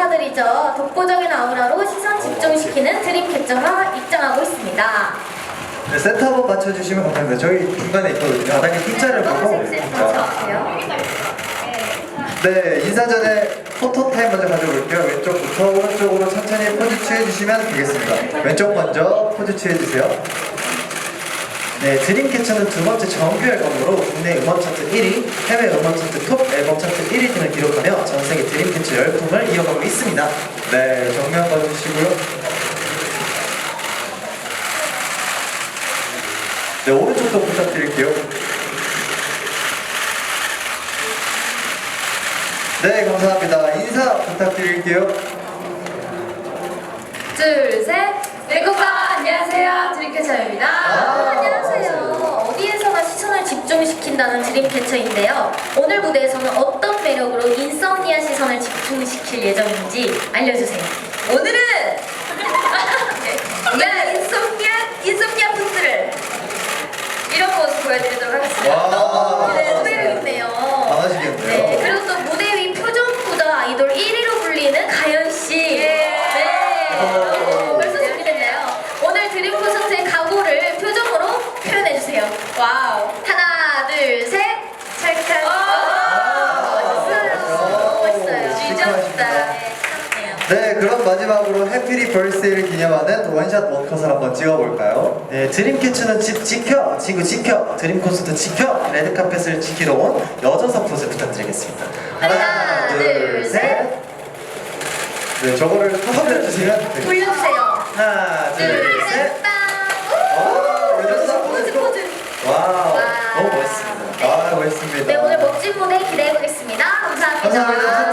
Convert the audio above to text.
인사드리죠. 독보적인 아우라로 시선 집중시키는 드림캐쳐가 입장하고 있습니다. 네, 세트 한번 맞춰주시면 감사합니다. 저희 중간에 있거든요. 바닥에 숫자를 보고. 세트 맞춰주세요. 네, 인사 전에 포토 타임 먼저 가져볼게요. 왼쪽부터 오른쪽으로 천천히 포즈 취해주시면 되겠습니다. 왼쪽 먼저 포즈 취해주세요. 네, 드림캐쳐는 두 번째 정규 앨범으로 국내 음원 차트 1위, 해외 음원 차트 톱 앨범 차트 1위 등을 기록하며 전 세계 드림캐쳐 열풍을 이어가고 있습니다. 네, 정면 봐주시고요. 네, 오른쪽도 부탁드릴게요. 네, 감사합니다. 인사 부탁드릴게요. 둘, 셋. 외국어 안녕하세요. 드림캐쳐 집중시킨다는 드림캐쳐인데요. 오늘 무대에서는 어떤 매력으로 인썸니아 시선을 집중시킬 예정인지 알려주세요. 오늘은 네, 인썸니아 인썸니아 푸스를 이런 모습 보여드리도록 하겠습니다. 와. 네, 무대를 있네요. 많아지겠네요. 네, 그리고 또 무대 위 표정 부자 아이돌 1위로 불리는 가연 씨. 네. 오. 벌써 준비됐나요? 오늘 드림 콘서트의 각오를 표정으로 표현해 주세요. 와우. 하나, 둘, 셋. 찰칵. 아, 멋있어요. 멋있어요. 시크하십니다. 네, 참 네, 그럼 마지막으로 해피리 벌스데이를 기념하는 원샷 원컷을 한번 찍어볼까요? 네, 드림캐쳐는 집 지켜, 지구 지켜, 드림 콘서트 지켜, 레드 카펫을 지키러 온 여전사 포즈 부탁드리겠습니다. 하나, 둘, 셋. 네, 저거를 터뜨려주시면 됩니다. 돌려주세요. 하나, 둘, 둘, 셋. 오, 여전사 포즈, 포즈. 포즈. 와우, 와우. 너무 멋있습니다. 아, 멋있습니다. 네, 오늘 멋진 무대 기대해 보겠습니다. 감사합니다. 감사합니다.